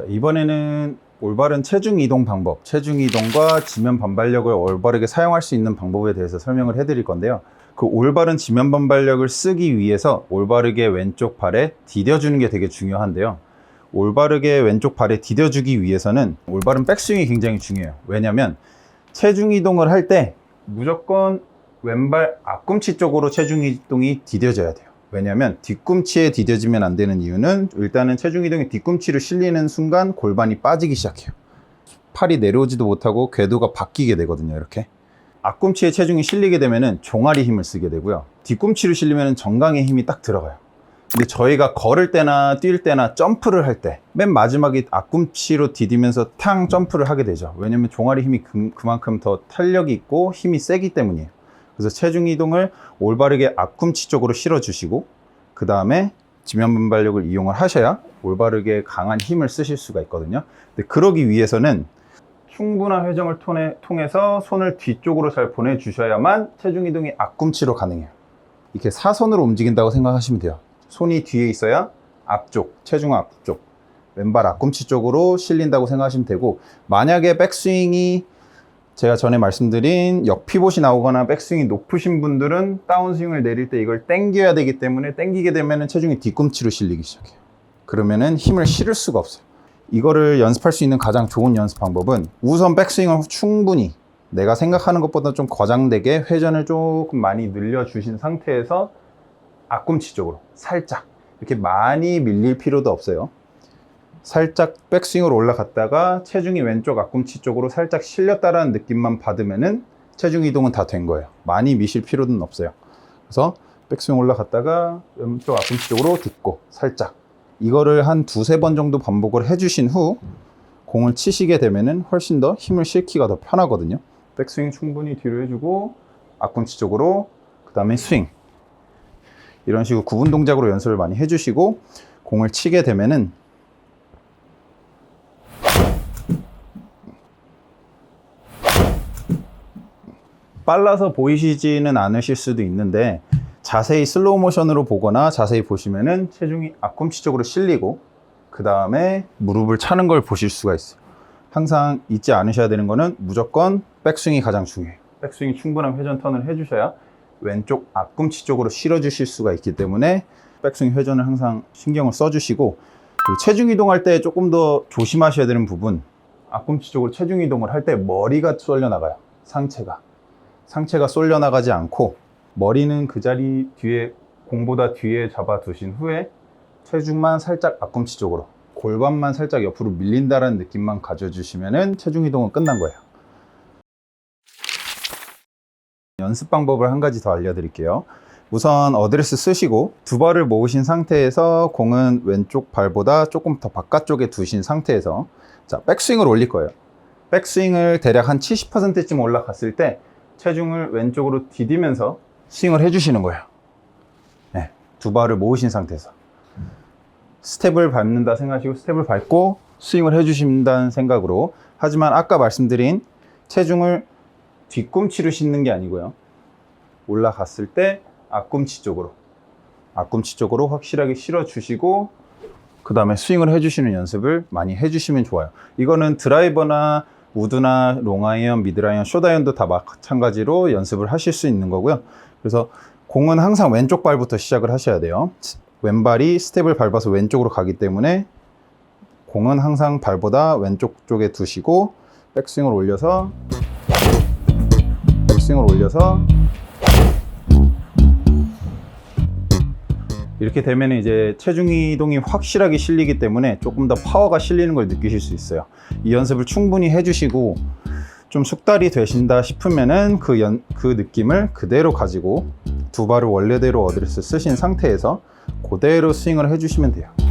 자, 이번에는 올바른 체중 이동 방법, 체중 이동과 지면 반발력을 올바르게 사용할 수 있는 방법에 대해서 설명을 해드릴 건데요. 그 올바른 지면 반발력을 쓰기 위해서 올바르게 왼쪽 발에 디뎌주는 게 되게 중요한데요. 올바르게 왼쪽 발에 디뎌주기 위해서는 올바른 백스윙이 굉장히 중요해요. 왜냐하면 체중 이동을 할 때 무조건 왼발 앞꿈치 쪽으로 체중 이동이 디뎌져야 돼요. 왜냐하면 뒤꿈치에 디뎌지면 안 되는 이유는 일단은 체중 이동이 뒤꿈치로 실리는 순간 골반이 빠지기 시작해요. 팔이 내려오지도 못하고 궤도가 바뀌게 되거든요. 이렇게. 앞꿈치에 체중이 실리게 되면은 종아리 힘을 쓰게 되고요. 뒤꿈치로 실리면 정강의 힘이 딱 들어가요. 근데 저희가 걸을 때나 뛸 때나 점프를 할 때 맨 마지막에 앞꿈치로 디디면서 탕 점프를 하게 되죠. 왜냐면 종아리 힘이 그, 그만큼 더 탄력이 있고 힘이 세기 때문이에요. 그래서 체중 이동을 올바르게 앞꿈치 쪽으로 실어주시고 그 다음에 지면 반발력을 이용을 하셔야 올바르게 강한 힘을 쓰실 수가 있거든요. 근데 그러기 위해서는 충분한 회전을 통해, 통해서 손을 뒤쪽으로 잘 보내주셔야만 체중 이동이 앞꿈치로 가능해요. 이렇게 사선으로 움직인다고 생각하시면 돼요. 손이 뒤에 있어야 앞쪽, 체중 앞쪽, 왼발 앞꿈치 쪽으로 실린다고 생각하시면 되고 만약에 백스윙이 제가 전에 말씀드린 역 피봇이 나오거나 백스윙이 높으신 분들은 다운스윙을 내릴 때 이걸 당겨야 되기 때문에 당기게 되면 체중이 뒤꿈치로 실리기 시작해요. 그러면은 힘을 실을 수가 없어요. 이거를 연습할 수 있는 가장 좋은 연습 방법은 우선 백스윙을 충분히 내가 생각하는 것보다 좀 과장되게 회전을 조금 많이 늘려주신 상태에서 앞꿈치 쪽으로 살짝 이렇게 많이 밀릴 필요도 없어요. 살짝 백스윙으로 올라갔다가 체중이 왼쪽 앞꿈치 쪽으로 살짝 실렸다라는 느낌만 받으면은 체중 이동은 다 된 거예요. 많이 미실 필요는 없어요. 그래서 백스윙 올라갔다가 왼쪽 앞꿈치 쪽으로 딛고 살짝 이거를 한 두세 번 정도 반복을 해주신 후 공을 치시게 되면은 훨씬 더 힘을 실기가 더 편하거든요. 백스윙 충분히 뒤로 해주고 앞꿈치 쪽으로 그 다음에 스윙 이런 식으로 구분 동작으로 연습을 많이 해주시고 공을 치게 되면은 빨라서 보이시지는 않으실 수도 있는데 자세히 슬로우 모션으로 보거나 자세히 보시면은 체중이 앞꿈치 쪽으로 실리고 그 다음에 무릎을 차는 걸 보실 수가 있어요. 항상 잊지 않으셔야 되는 거는 무조건 백스윙이 가장 중요해요. 백스윙이 충분한 회전 턴을 해주셔야 왼쪽 앞꿈치 쪽으로 실어주실 수가 있기 때문에 백스윙 회전을 항상 신경을 써주시고 체중 이동할 때 조금 더 조심하셔야 되는 부분 앞꿈치 쪽으로 체중 이동을 할 때 머리가 쏠려 나가요. 상체가. 상체가 쏠려 나가지 않고 머리는 그 자리 뒤에 공보다 뒤에 잡아 두신 후에 체중만 살짝 앞꿈치 쪽으로 골반만 살짝 옆으로 밀린다라는 느낌만 가져주시면은 체중 이동은 끝난 거예요. 연습 방법을 한 가지 더 알려드릴게요. 우선 어드레스 쓰시고 두 발을 모으신 상태에서 공은 왼쪽 발보다 조금 더 바깥쪽에 두신 상태에서 자 백스윙을 올릴 거예요. 백스윙을 대략 한 70%쯤 올라갔을 때 체중을 왼쪽으로 디디면서 스윙을 해주시는 거예요. 네, 두 발을 모으신 상태에서 스텝을 밟는다 생각하시고 스텝을 밟고 스윙을 해주신다는 생각으로 하지만 아까 말씀드린 체중을 뒤꿈치로 싣는 게 아니고요. 올라갔을 때 앞꿈치 쪽으로 앞꿈치 쪽으로 확실하게 실어 주시고 그 다음에 스윙을 해주시는 연습을 많이 해주시면 좋아요. 이거는 드라이버나 우드나 롱아이언, 미드라이언, 쇼다이언도 다 마찬가지로 연습을 하실 수 있는 거고요. 그래서 공은 항상 왼쪽 발부터 시작을 하셔야 돼요. 왼발이 스텝을 밟아서 왼쪽으로 가기 때문에 공은 항상 발보다 왼쪽 쪽에 두시고 백스윙을 올려서 스윙을 올려서 이렇게 되면 이제 체중 이동이 확실하게 실리기 때문에 조금 더 파워가 실리는 걸 느끼실 수 있어요. 이 연습을 충분히 해주시고 좀 숙달이 되신다 싶으면은 그, 연, 그 느낌을 그대로 가지고 두 발을 원래대로 어드레스 쓰신 상태에서 그대로 스윙을 해주시면 돼요.